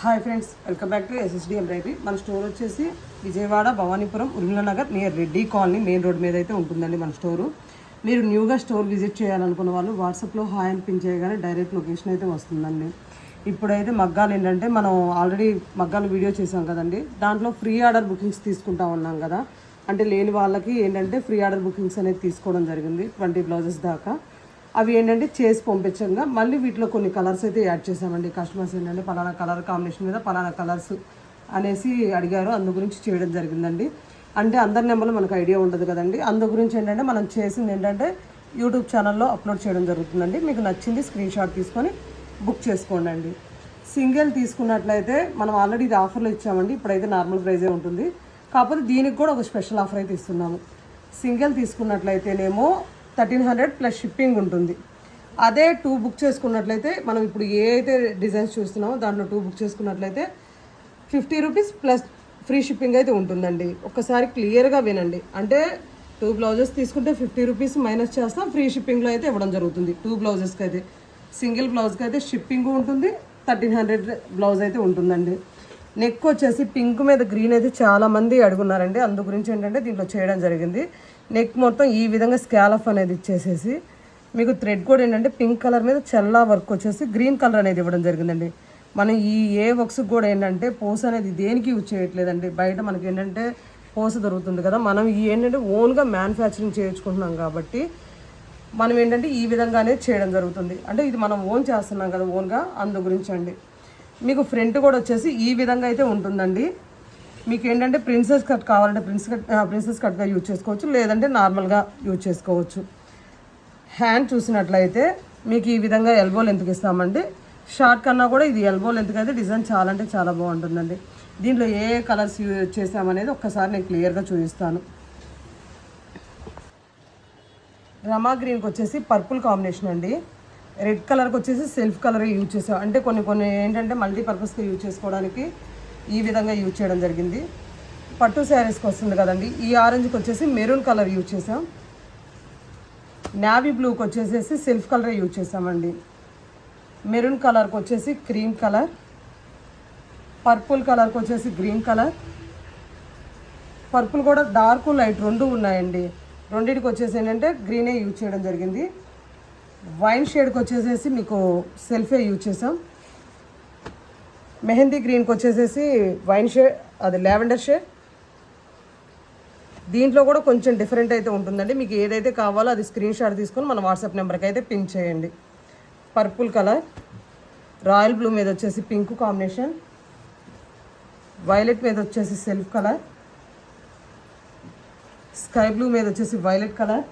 Hi friends welcome back to SSD embroidery మన store వచ్చేసి Vijayawada Bhavanipuram Urmila Nagar near Reddy colony main road మీద అయితే ఉంటుందండి మన స్టోరు. మీరు న్యూగా స్టోర్ విజిట్ చేయాలనుకున్న వాళ్ళు వాట్సాప్లో హాయ్ అని పిన్ చేయగానే డైరెక్ట్ లొకేషన్ అయితే వస్తుందండి. ఇప్పుడైతే మగ్గాలు ఏంటంటే మనం ఆల్రెడీ మగ్గాలు వీడియో చేసాం కదండి. దాంట్లో ఫ్రీ ఆర్డర్ బుకింగ్స్ తీసుకుంటా ఉన్నాం కదా. అంటే లేని వాళ్ళకి ఏంటంటే ఫ్రీ ఆర్డర్ బుకింగ్స్ అనేది తీసుకోవడం జరిగింది ట్వంటీ బ్లౌజెస్ దాకా. అవి ఏంటంటే చేసి పంపించంగా మళ్ళీ వీటిలో కొన్ని కలర్స్ అయితే యాడ్ చేసామండి కస్టమర్స్ ఏంటంటే పలానా కలర్ కాంబినేషన్ మీద పలానా కలర్స్ అనేసి అడిగారు. అందు గురించి చేయడం జరిగిందండి. అంటే అందరి నెంబర్లు మనకు ఐడియా ఉండదు కదండి. అందు గురించి ఏంటంటే మనం చేసింది ఏంటంటే యూట్యూబ్ ఛానల్లో అప్లోడ్ చేయడం జరుగుతుందండి. మీకు నచ్చింది స్క్రీన్ షాట్ తీసుకొని బుక్ చేసుకోండి సింగిల్ తీసుకున్నట్లయితే మనం ఆల్రెడీ ఇది ఆఫర్లో ఇచ్చామండి. ఇప్పుడైతే నార్మల్ ప్రైజే ఉంటుంది. కాకపోతే దీనికి కూడా ఒక స్పెషల్ ఆఫర్ అయితే ఇస్తున్నాము. సింగిల్ తీసుకున్నట్లయితేనేమో థర్టీన్ హండ్రెడ్ ప్లస్ షిప్పింగ్ ఉంటుంది. అదే టూ బుక్ చేసుకున్నట్లయితే మనం ఇప్పుడు ఏ అయితే డిజైన్స్ చూస్తున్నామో దాంట్లో టూ బుక్ చేసుకున్నట్లయితే fifty rupees plus free shipping అయితే ఉంటుందండి. ఒక్కసారి క్లియర్గా వినండి. అంటే టూ బ్లౌజెస్ తీసుకుంటే ఫిఫ్టీ రూపీస్ మైనస్ చేస్తాం ఫ్రీ షిప్పింగ్లో అయితే ఇవ్వడం జరుగుతుంది. టూ బ్లౌజెస్కి అయితే సింగిల్ బ్లౌజ్కి అయితే షిప్పింగ్ ఉంటుంది థర్టీన్ హండ్రెడ్ బ్లౌజ్ అయితే ఉంటుందండి. నెక్ వచ్చేసి పింక్ మీద గ్రీన్ అయితే చాలా మంది అడుగున్నారండి. అందు గురించి ఏంటంటే దీంట్లో చేయడం జరిగింది. నెక్ మొత్తం ఈ విధంగా స్కాలఫ్ అనేది ఇచ్చేసేసి మీకు థ్రెడ్ కూడా ఏంటంటే పింక్ కలర్ మీద చల్లా వర్క్ వచ్చేసి గ్రీన్ కలర్ అనేది ఇవ్వడం జరిగిందండి. మనం ఈ ఏ వర్క్స్ కూడా ఏంటంటే పోస్ అనేది దేనికి యూజ్ చేయట్లేదండి. బయట మనకి ఏంటంటే పోస దొరుకుతుంది కదా మనం ఈ ఏంటంటే ఓన్గా మ్యానుఫ్యాక్చరింగ్ చేయించుకుంటున్నాం కాబట్టి మనం ఏంటంటే ఈ విధంగానే చేయడం జరుగుతుంది. అంటే ఇది మనం ఓన్ చేస్తున్నాం కదా ఓన్గా అందు గురించి అండి. మీకు ఫ్రంట్ కూడా వచ్చేసి ఈ విధంగా అయితే ఉంటుందండి. మీకు ఏంటంటే ప్రిన్సెస్ కట్ కావాలంటే ప్రిన్స్ కట్ ప్రిన్సెస్ కట్గా యూజ్ చేసుకోవచ్చు లేదంటే నార్మల్గా యూజ్ చేసుకోవచ్చు. హ్యాండ్ చూసినట్లయితే మీకు ఈ విధంగా ఎల్బో లెంత్కి ఇస్తామండి. షార్ట్ కన్నా కూడా ఇది ఎల్బో లెంత్కి అయితే డిజైన్ చాలా అంటే చాలా బాగుంటుందండి. దీంట్లో ఏ కలర్స్ యూజ్ చేసామనేది ఒక్కసారి నేను క్లియర్గా చూపిస్తాను. రమా గ్రీన్కి వచ్చేసి పర్పుల్ కాంబినేషన్ అండి. రెడ్ కలర్కి వచ్చేసి సెల్ఫ్ కలర్ యూజ్ చేసాం అంటే కొన్ని కొన్ని ఏంటంటే మల్టీపర్పస్గా యూజ్ చేసుకోవడానికి ఈ విధంగా యూజ్ చేయడం జరిగింది. పట్టు శారీస్కి వస్తుంది కదండి. ఈ ఆరెంజ్కి వచ్చేసి మెరూన్ కలర్ యూజ్ చేసాం నావీ బ్లూకి వచ్చేసేసి సెల్ఫ్ కలరే యూజ్ చేసామండి మెరూన్ కలర్కి వచ్చేసి క్రీమ్ కలర్. పర్పుల్ కలర్కి వచ్చేసి గ్రీన్ కలర్. పర్పుల్ కూడా డార్క్ లైట్ రెండు ఉన్నాయండి. రెండింటికి వచ్చేసి ఏంటంటే గ్రీనే యూజ్ చేయడం జరిగింది. వైన్ షేడ్కి వచ్చేసేసి మీకు సెల్ఫే యూజ్ చేసాం మెహందీ గ్రీన్కి వచ్చేసేసి వైన్ షేడ్ అది లావెండర్ షేడ్. దీంట్లో కూడా కొంచెం డిఫరెంట్ అయితే ఉంటుందండి. మీకు ఏదైతే కావాలో అది స్క్రీన్ షాట్ తీసుకొని మన వాట్సాప్ నెంబర్కి అయితే పిన్ చేయండి. పర్పుల్ కలర్ రాయల్ బ్లూ మీద వచ్చేసి పింక్ కాంబినేషన్ వైలెట్ మీద వచ్చేసి సెల్ఫ్ కలర్ స్కై బ్లూ మీద వచ్చేసి వైలెట్ కలర్.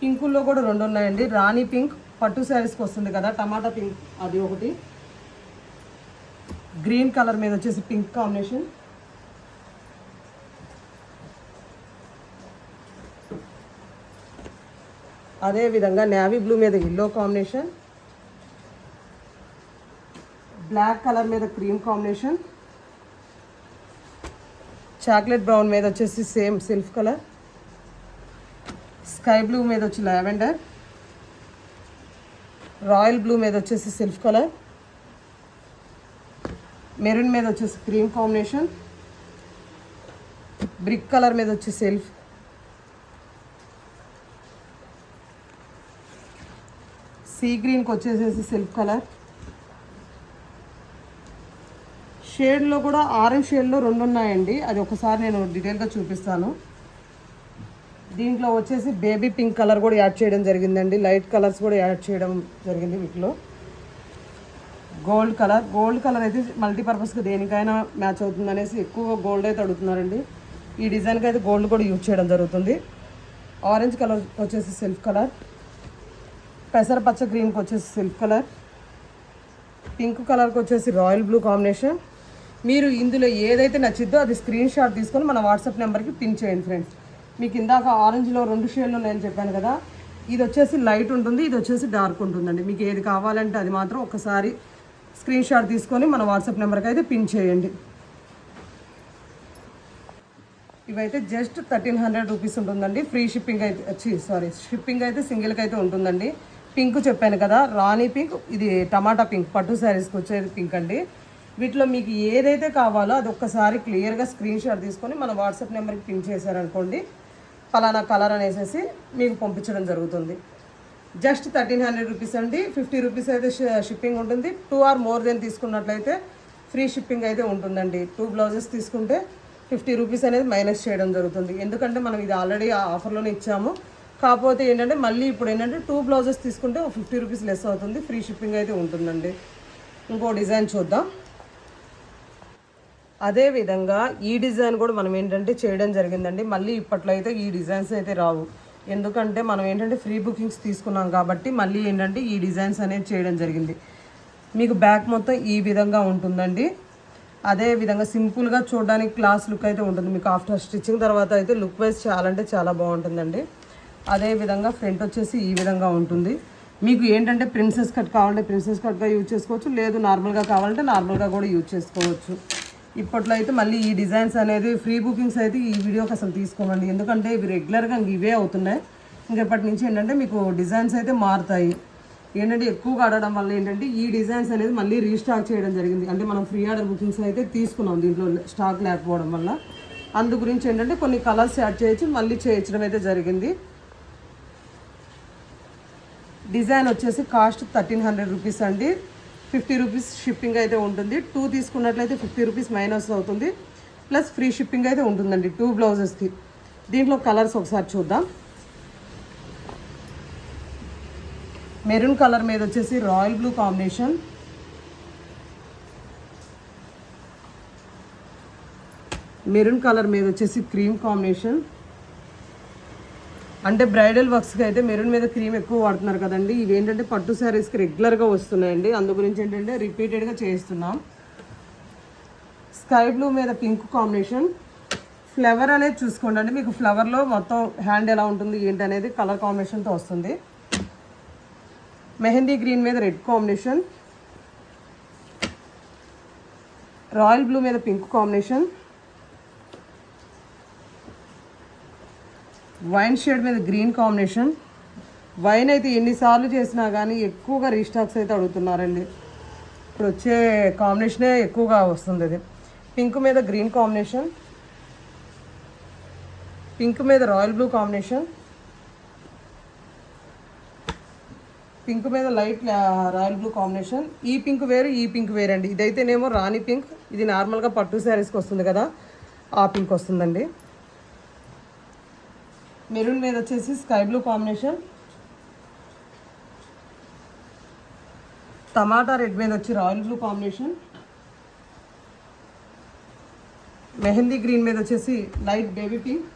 పింకుల్లో కూడా రెండు ఉన్నాయండి. రాణి పింక్ పట్టు శారీస్కి వస్తుంది కదా టమాటా పింక్ అది ఒకటి. గ్రీన్ కలర్ మీద వచ్చేసి పింక్ కాంబినేషన్. అదే విధంగా నేవీ బ్లూ మీద ఎల్లో కాంబినేషన్ బ్లాక్ కలర్ మీద క్రీమ్ కాంబినేషన్ చాక్లెట్ బ్రౌన్ మీద వచ్చేసి same self colour sky blue మీద వచ్చి లావెండర్ రాయల్ బ్లూ మీద వచ్చేసి సిల్ఫ్ కలర్ మెరూన్ మీద వచ్చేసి క్రీమ్ కాంబినేషన్ బ్రిక్ కలర్ మీద వచ్చి సెల్ఫ్ సీ గ్రీన్కి వచ్చేసేసి సిల్క్ కలర్ షేడ్లో కూడా ఆరెంజ్ షేడ్లో రెండు ఉన్నాయండి. అది ఒకసారి నేను డీటెయిల్గా చూపిస్తాను. దీంట్లో వచ్చేసి బేబీ పింక్ కలర్ కూడా యాడ్ చేయడం జరిగిందండి. లైట్ కలర్స్ కూడా యాడ్ చేయడం జరిగింది వీటిలో. గోల్డ్ కలర్ గోల్డ్ కలర్ అయితే మల్టీపర్పస్కి దేనికైనా మ్యాచ్ అవుతుంది అనేసి ఎక్కువ గోల్డ్ అయితే అడుగుతున్నారండి. ఈ డిజైన్కి అయితే గోల్డ్ కూడా యూజ్ చేయడం జరుగుతుంది. ఆరెంజ్ కలర్ వచ్చేసి సిల్క్ కలర్. పెసర పచ్చ గ్రీన్కి వచ్చేసి సిల్క్ కలర్. పింక్ కలర్కి వచ్చేసి రాయల్ బ్లూ కాంబినేషన్ మీరు ఇందులో ఏదైతే నచ్చిద్దో అది స్క్రీన్ షాట్ తీసుకొని మన వాట్సాప్ నెంబర్కి పిన్ చేయండి ఫ్రెండ్స్ మీకు ఇందాక ఆరెంజ్లో రెండు షేడ్లు ఉన్నాయని చెప్పాను కదా. ఇది వచ్చేసి లైట్ ఉంటుంది ఇది వచ్చేసి డార్క్ ఉంటుందండి. మీకు ఏది కావాలంటే అది మాత్రం ఒకసారి స్క్రీన్ షాట్ తీసుకొని మన వాట్సాప్ నెంబర్కి అయితే పిన్ చేయండి. ఇవైతే జస్ట్ థర్టీన్ హండ్రెడ్ రూపీస్ ఉంటుందండి. ఫ్రీ షిప్పింగ్ అయితే వచ్చి సారీ షిప్పింగ్ అయితే సింగిల్కి అయితే ఉంటుందండి. పింక్ చెప్పాను కదా రాణి పింక్ ఇది టమాటా పింక్ పట్టు శారీస్కి వచ్చేది పింక్ అండి. వీటిలో మీకు ఏదైతే కావాలో అది ఒక్కసారి క్లియర్గా స్క్రీన్ షాట్ తీసుకొని మన వాట్సాప్ నెంబర్కి పిన్ చేశారనుకోండి ఫలానా కలర్ అనేసి మీకు పంపించడం జరుగుతుంది. జస్ట్ థర్టీన్ హండ్రెడ్ రూపీస్ అండి. ఫిఫ్టీ రూపీస్ అయితే షిప్పింగ్ ఉంటుంది. టూ ఆర్ మోర్ దెన్ తీసుకున్నట్లయితే ఫ్రీ షిప్పింగ్ అయితే ఉంటుందండి. టూ బ్లౌజెస్ తీసుకుంటే ఫిఫ్టీ రూపీస్ అనేది మైనస్ చేయడం జరుగుతుంది. ఎందుకంటే మనం ఇది ఆల్రెడీ ఆఫర్లోనే ఇచ్చాము. కాకపోతే ఏంటంటే మళ్ళీ ఇప్పుడు ఏంటంటే టూ బ్లౌజెస్ తీసుకుంటే ఒక ఫిఫ్టీ రూపీస్ లెస్ అవుతుంది. ఫ్రీ షిప్పింగ్ అయితే ఉంటుందండి. ఇంకో డిజైన్ చూద్దాం. అదేవిధంగా ఈ డిజైన్ కూడా మనం ఏంటంటే చేయడం జరిగిందండి. మళ్ళీ ఇప్పట్లో అయితే ఈ డిజైన్స్ అయితే రావు. ఎందుకంటే మనం ఏంటంటే ఫ్రీ బుకింగ్స్ తీసుకున్నాం కాబట్టి మళ్ళీ ఏంటంటే ఈ డిజైన్స్ అనేది చేయడం జరిగింది. మీకు బ్యాక్ మొత్తం ఈ విధంగా ఉంటుందండి. అదే విధంగా సింపుల్గా చూడడానికి క్లాస్ లుక్ అయితే ఉంటుంది. మీకు ఆఫ్టర్ స్టిచ్చింగ్ తర్వాత అయితే లుక్ వైజ్ చాలా అంటే చాలా బాగుంటుందండి. అదే విధంగా ఫ్రంట్ వచ్చేసి ఈ విధంగా ఉంటుంది. మీకు ఏంటంటే ప్రిన్సెస్ కట్ కావాలంటే ప్రిన్సెస్ కట్గా యూజ్ చేసుకోవచ్చు. లేదు నార్మల్గా కావాలంటే నార్మల్గా కూడా యూజ్ చేసుకోవచ్చు. ఇప్పట్లో అయితే మళ్ళీ ఈ డిజైన్స్ అనేది ఫ్రీ బుకింగ్స్ అయితే ఈ వీడియోకి అసలు తీసుకోమండి. ఎందుకంటే ఇవి రెగ్యులర్గా ఇంక ఇవే అవుతున్నాయి. ఇంకెప్పటి నుంచి ఏంటంటే మీకు డిజైన్స్ అయితే మారుతాయి. ఏంటంటే ఎక్కువగా ఆడడం వల్ల ఏంటంటే ఈ డిజైన్స్ అనేది మళ్ళీ రీస్టాక్ చేయడం జరిగింది. అంటే మనం ఫ్రీ ఆర్డర్ బుకింగ్స్ అయితే తీసుకున్నాం దీంట్లో స్టాక్ లేకపోవడం వల్ల. అందు గురించి ఏంటంటే కొన్ని కలర్స్ యాడ్ చేయించి మళ్ళీ చేయించడం అయితే జరిగింది. డిజైన్ వచ్చేసి కాస్ట్ థర్టీన్ హండ్రెడ్ రూపీస్ అండి. ఫిఫ్టీ రూపీస్ షిప్పింగ్ అయితే ఉంటుంది. టూ తీసుకున్నట్లయితే ఫిఫ్టీ రూపీస్ మైనస్ అవుతుంది. ప్లస్ ఫ్రీ షిప్పింగ్ అయితే ఉంటుందండి. టూ బ్లౌజెస్కి దీంట్లో కలర్స్ ఒకసారి చూద్దాం. మెరూన్ కలర్ మీద వచ్చేసి royal blue combination maroon colour మీద వచ్చేసి క్రీమ్ కాంబినేషన్ అంటే బ్రైడల్ వర్క్స్కి అయితే మెరూన్ మీద క్రీమ్ ఎక్కువ వాడుతున్నారు కదండి. ఇవి ఏంటంటే పట్టు శారీస్కి రెగ్యులర్గా వస్తున్నాయండి. అందు గురించి ఏంటంటే రిపీటెడ్గా చేస్తున్నాం స్కై బ్లూ మీద పింక్ కాంబినేషన్. ఫ్లవర్ అనేది చూసుకోండి. అండి మీకు ఫ్లవర్లో మొత్తం హ్యాండ్ ఎలా ఉంటుంది ఏంటి అనేది కలర్ కాంబినేషన్తో వస్తుంది. మెహందీ గ్రీన్ మీద రెడ్ కాంబినేషన్. రాయల్ బ్లూ మీద పింక్ కాంబినేషన్. వైన్ షేడ్ మీద గ్రీన్ కాంబినేషన్. వైన్ అయితే ఎన్నిసార్లు చేసినా కానీ ఎక్కువగా రీస్టాక్స్ అయితే అడుగుతున్నారండి. ఇప్పుడు వచ్చే కాంబినేషనే ఎక్కువగా వస్తుంది అది. పింక్ మీద గ్రీన్ కాంబినేషన్. పింక్ మీద రాయల్ బ్లూ కాంబినేషన్. పింక్ మీద లైట్ రాయల్ బ్లూ కాంబినేషన్. ఈ పింక్ వేరు ఈ పింక్ వేరండి. అండి ఇదైతేనేమో రాణి పింక్. ఇది నార్మల్గా పట్టు శారీస్కి వస్తుంది కదా. ఆ పింక్ వస్తుందండి. మెరూన్ మీద వచ్చేసి స్కై బ్లూ కాంబినేషన్. టమాటా రెడ్ మీద వచ్చి royal blue combination. Mehndi green మీద వచ్చేసి లైట్ బేబీ పింక్.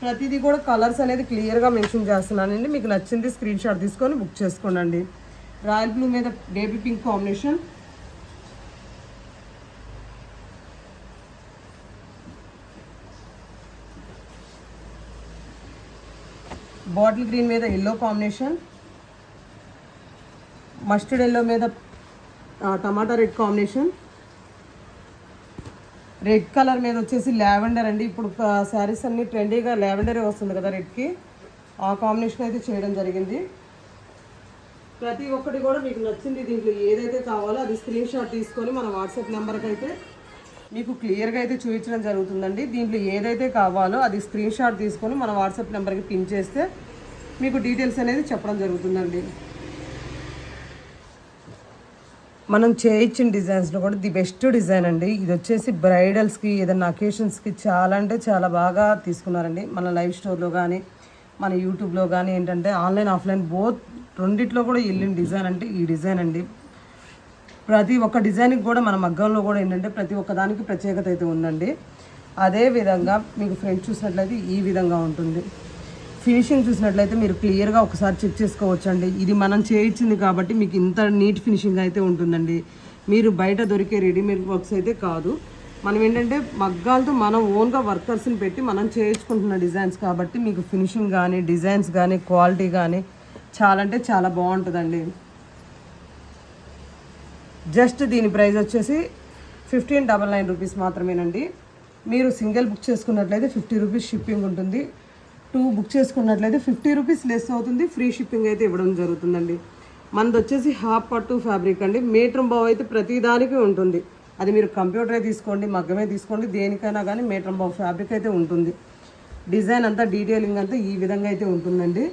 ప్రతిదీ కూడా కలర్స్ అనేది క్లియర్గా మెన్షన్ చేస్తున్నానండి. మీకు నచ్చింది స్క్రీన్ షాట్ తీసుకొని బుక్ చేసుకోండి. రాయల్ బ్లూ మీద baby pink combination. Bottle green మీద ఎల్లో కాంబినేషన్ మస్టర్డ్ ఎల్లో మీద టమాటా రెడ్ కాంబినేషన్. రెడ్ కలర్ మీద వచ్చేసి లావెండర్ అండి. ఇప్పుడు శారీస్ అన్ని ట్రెండీగా లావెండరే వస్తుంది కదా రెడ్కి. ఆ కాంబినేషన్ అయితే చేయడం జరిగింది. ప్రతి ఒక్కటి కూడా మీకు నచ్చింది దీంట్లో ఏదైతే కావాలో అది స్క్రీన్ షాట్ తీసుకొని మన వాట్సాప్ నెంబర్కి అయితే మీకు క్లియర్గా అయితే చూపించడం జరుగుతుందండి. దీంట్లో ఏదైతే కావాలో అది స్క్రీన్ షాట్ తీసుకొని మన వాట్సాప్ నెంబర్కి పిన్ చేస్తే మీకు డీటెయిల్స్ అనేది చెప్పడం జరుగుతుందండి. మనం చేయించిన డిజైన్స్లో కూడా ది బెస్ట్ డిజైన్ అండి. ఇది వచ్చేసి బ్రైడల్స్కి ఏదైనా అకేషన్స్కి చాలా అంటే చాలా బాగా తీసుకున్నారండి. మన లైవ్ స్టోర్లో కానీ మన యూట్యూబ్లో కానీ ఏంటంటే ఆన్లైన్ ఆఫ్లైన్ బోత్ రెండిట్లో కూడా వెళ్ళిన డిజైన్ అంటే ఈ డిజైన్ అండి. ప్రతి ఒక్క డిజైన్కి కూడా మన మగ్గంలో కూడా ఏంటంటే ప్రతి ఒక్క దానికి ప్రత్యేకత అయితే ఉందండి. అదే విధంగా మీకు ఫ్రంట్ చూసినట్లయితే ఈ విధంగా ఉంటుంది. ఫినిషింగ్ చూసినట్లయితే మీరు క్లియర్గా ఒకసారి చెక్ చేసుకోవచ్చు అండి ఇది మనం చేయించింది కాబట్టి మీకు ఇంత నీట్ ఫినిషింగ్ అయితే ఉంటుందండి. మీరు బయట దొరికే రెడీమేడ్ వర్క్స్ అయితే కాదు. మనం ఏంటంటే మగ్గాలతో మనం ఓన్గా వర్కర్స్ని పెట్టి మనం చేయించుకుంటున్న డిజైన్స్ కాబట్టి మీకు ఫినిషింగ్ కానీ డిజైన్స్ కానీ క్వాలిటీ కానీ చాలా అంటే చాలా బాగుంటుందండి. జస్ట్ దీని ప్రైస్ వచ్చేసి ఫిఫ్టీన్ డబల్ నైన్ రూపీస్ మాత్రమేనండి. మీరు సింగిల్ బుక్ చేసుకున్నట్లయితే ఫిఫ్టీ రూపీస్ షిప్పింగ్ ఉంటుంది. టూ బుక్ చేసుకున్నట్లయితే ఫిఫ్టీ రూపీస్ లెస్ అవుతుంది. ఫ్రీ షిప్పింగ్ అయితే ఇవ్వడం జరుగుతుందండి. మనది వచ్చేసి హాఫ్ పట్టు ఫ్యాబ్రిక్ అండి. మీటర్ బావ్ అయితే ప్రతిదానికి ఉంటుంది. అది మీరు కంప్యూటరే తీసుకోండి మగ్గమే తీసుకోండి దేనికైనా కానీ మీటర్ బావ్ ఫ్యాబ్రిక్ అయితే ఉంటుంది. డిజైన్ అంతా డీటెయిలింగ్ అంతా ఈ విధంగా అయితే ఉంటుందండి.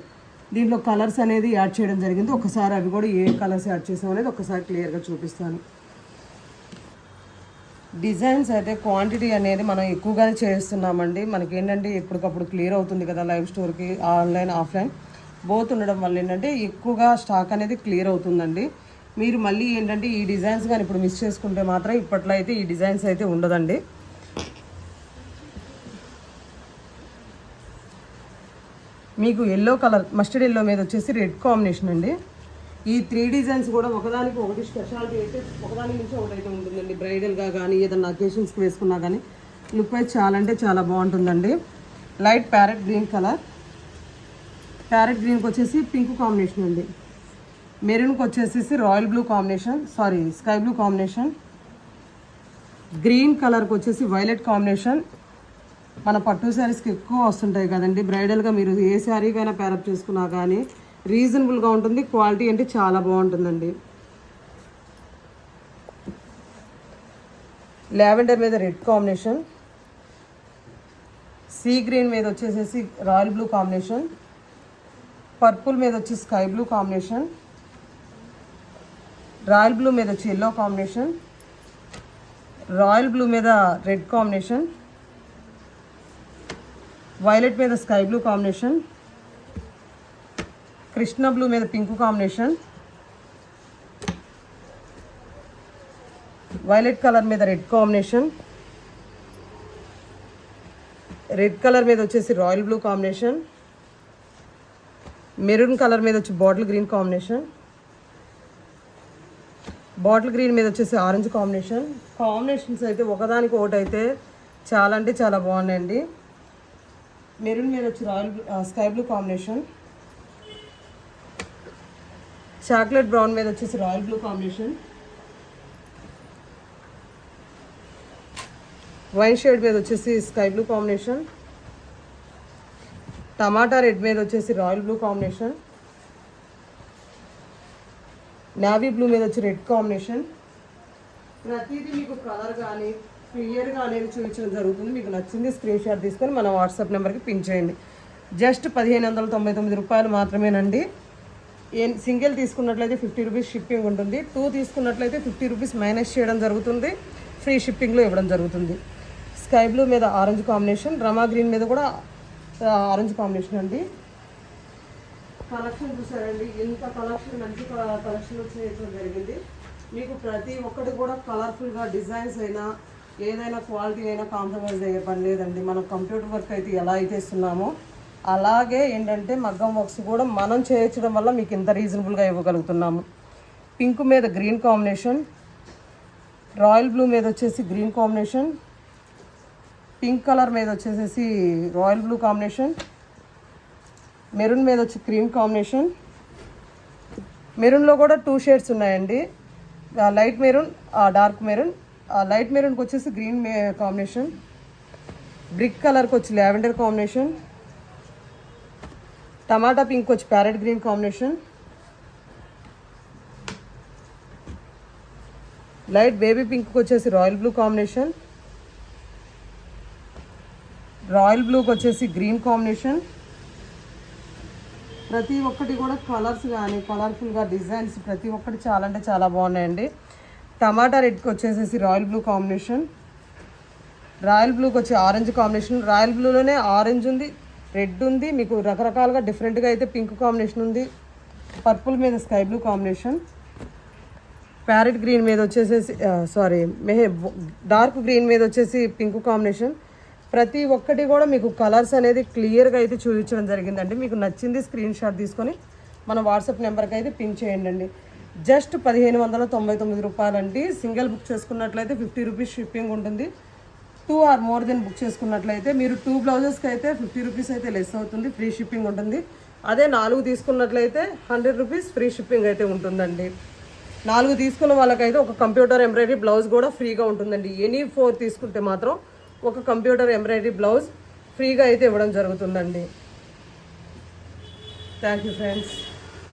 దీంట్లో కలర్స్ అనేది యాడ్ చేయడం జరిగింది. ఒకసారి అవి కూడా ఏ కలర్స్ యాడ్ చేసాం అనేది ఒకసారి క్లియర్గా చూపిస్తాను. డిజైన్స్ అయితే క్వాంటిటీ అనేది మనం ఎక్కువగానే చేస్తున్నామండి. మనకి ఏంటంటే ఎప్పటికప్పుడు క్లియర్ అవుతుంది కదా లైవ్ స్టోర్కి ఆన్లైన్ ఆఫ్లైన్. బోత్ ఉండడం వల్ల ఏంటంటే ఎక్కువగా స్టాక్ అనేది క్లియర్ అవుతుందండి. మీరు మళ్ళీ ఏంటంటే ఈ డిజైన్స్ కానీ ఇప్పుడు మిస్ చేసుకుంటే మాత్రం ఇప్పట్లో అయితే ఈ డిజైన్స్ అయితే ఉండదండి. మీకు ఎల్లో కలర్ మస్టర్డ్ ఎల్లో మీద వచ్చేసి రెడ్ కాంబినేషన్ అండి. ఈ త్రీ డిజైన్స్ కూడా ఒకదానికి ఒకటి స్పెషాలిటీ అయితే ఒకదాని నుంచి ఒకటైతే అయితే ఉంటుందండి బ్రైడల్గా కానీ ఏదైనా అకేషన్స్కి వేసుకున్నా కానీ లుక్ వైజ్ చాలా అంటే చాలా బాగుంటుందండి. Light parrot green colour parrot గ్రీన్కి వచ్చేసి పింక్ కాంబినేషన్ అండి. మెరూన్కి వచ్చేసేసి royal blue combination sorry sky blue combination green కలర్కి వచ్చేసి వైలెట్ కాంబినేషన్ మన పట్టు శారీస్కి ఎక్కువ వస్తుంటాయి కదండి. బ్రైడల్గా మీరు ఏ శారీకైనా ప్యారప్ చేసుకున్నా కానీ రీజనబుల్గా ఉంటుంది క్వాలిటీ అంటే చాలా బాగుంటుందండి. లావెండర్ మీద రెడ్ కాంబినేషన్ సీ గ్రీన్ మీద వచ్చేసేసి రాయల్ బ్లూ కాంబినేషన్ పర్పుల్ మీద వచ్చి sky blue combination royal blue మీద వచ్చి ఎల్లో కాంబినేషన్ రాయల్ బ్లూ మీద రెడ్ కాంబినేషన్ వైలెట్ మీద sky blue combination Krishna blue మీద పింక్ కాంబినేషన్ వైలెట్ కలర్ మీద రెడ్ కాంబినేషన్ రెడ్ కలర్ మీద వచ్చేసి royal blue combination maroon colour మీద వచ్చి bottle green combination bottle green మీద వచ్చేసి ఆరెంజ్ కాంబినేషన్. కాంబినేషన్స్ అయితే ఒకదానికి ఒకటి అయితే చాలా అంటే చాలా బాగున్నాయండి. మెరూన్ మీద వచ్చి royal blue sky blue combination. Chocolate brown మీద వచ్చేసి royal blue combination. Wine shade మీద వచ్చేసి స్కై బ్లూ కాంబినేషన్. టమాటా రెడ్ మీద వచ్చేసి royal blue combination. Navy blue మీద వచ్చి రెడ్ కాంబినేషన్. ప్రతిదీ మీకు కలర్ కానీ క్లియర్గా అనేది చూపించడం జరుగుతుంది. మీకు నచ్చింది స్క్రీన్ షాట్ తీసుకొని మన వాట్సాప్ నెంబర్కి పిన్ చేయండి. జస్ట్ పదిహేను వందల తొంభై తొమ్మిది రూపాయలు మాత్రమేనండి. ఏ సింగిల్ తీసుకున్నట్లయితే ఫిఫ్టీ రూపీస్ షిప్పింగ్ ఉంటుంది. టూ తీసుకున్నట్లయితే ఫిఫ్టీ రూపీస్ మైనస్ చేయడం జరుగుతుంది. ఫ్రీ షిప్పింగ్లో ఇవ్వడం జరుగుతుంది. స్కై బ్లూ మీద ఆరెంజ్ కాంబినేషన్ రమా గ్రీన్ మీద కూడా ఆరెంజ్ కాంబినేషన్ అండి. కలెక్షన్ చూసారండి. ఎంత కలెక్షన్ మంచి కలెక్షన్ వచ్చిన జరిగింది మీకు ప్రతి ఒక్కటి కూడా కలర్ఫుల్గా డిజైన్స్ అయినా ఏదైనా క్వాలిటీ అయినా కాంప్రమైజ్ అయ్యే పని లేదండి. మనం కంప్యూటర్ వర్క్ అయితే ఎలా అయితే ఇస్తున్నామో అలాగే ఏంటంటే మగ్గం వర్క్స్ కూడా మనం చేయించడం వల్ల మీకు ఇంత రీజనబుల్గా ఇవ్వగలుగుతున్నాము. పింక్ మీద గ్రీన్ కాంబినేషన్ రాయల్ బ్లూ మీద వచ్చేసి గ్రీన్ కాంబినేషన్ పింక్ కలర్ మీద వచ్చేసేసి రాయల్ బ్లూ కాంబినేషన్ మెరూన్ మీద వచ్చి క్రీమ్ కాంబినేషన్ మెరూన్లో కూడా టూ షేడ్స్ ఉన్నాయండి. Light maroon dark maroon light మెరూన్కి వచ్చేసి గ్రీన్ కాంబినేషన్. బ్రిక్ కలర్కి వచ్చి లావెండర్ కాంబినేషన్. టమాటా పింక్ వచ్చి parrot green combination. Light baby pink వచ్చేసి రాయల్ బ్లూ కాంబినేషన్. రాయల్ బ్లూకి వచ్చేసి గ్రీన్ కాంబినేషన్. ప్రతి ఒక్కటి కూడా కలర్స్ కానీ కలర్ఫుల్గా డిజైన్స్ ప్రతి ఒక్కటి చాలా అంటే చాలా బాగున్నాయండి. టమాటా రెడ్కి వచ్చేసేసి రాయల్ బ్లూ కాంబినేషన్. రాయల్ బ్లూకి వచ్చి ఆరెంజ్ కాంబినేషన్. రాయల్ బ్లూలోనే ఆరెంజ్ ఉంది రెడ్ ఉంది. మీకు రకరకాలుగా డిఫరెంట్గా అయితే పింక్ కాంబినేషన్ ఉంది. పర్పుల్ మీద sky blue combination. Parrot green మీద వచ్చేసేసి సారీ మెహే డార్క్ గ్రీన్ మీద వచ్చేసి పింక్ కాంబినేషన్. ప్రతి ఒక్కటి కూడా మీకు కలర్స్ అనేది క్లియర్గా అయితే చూపించడం జరిగిందండి. మీకు నచ్చింది స్క్రీన్ షాట్ తీసుకొని మన వాట్సాప్ నెంబర్కి అయితే పిన్ చేయండి జస్ట్ పదిహేను వందల తొంభై తొమ్మిది రూపాయలండి. సింగిల్ బుక్ చేసుకున్నట్లయితే ఫిఫ్టీ రూపీస్ షిప్పింగ్ ఉంటుంది. Two or more then book చేసుకున్నట్లయితే మీరు టూ బ్లౌజెస్కి అయితే ఫిఫ్టీ రూపీస్ అయితే లెస్ అవుతుంది. ఫ్రీ షిప్పింగ్ ఉంటుంది. అదే నాలుగు తీసుకున్నట్లయితే హండ్రెడ్ రూపీస్ ఫ్రీ షిప్పింగ్ అయితే ఉంటుందండి. నాలుగు తీసుకున్న వాళ్ళకైతే ఒక కంప్యూటర్ ఎంబ్రాయిడరీ బ్లౌజ్ కూడా ఫ్రీగా ఉంటుందండి. ఎనీ ఫోర్ తీసుకుంటే మాత్రం ఒక కంప్యూటర్ ఎంబ్రాయిడరీ బ్లౌజ్ ఫ్రీగా అయితే ఇవ్వడం జరుగుతుందండి. Thank you friends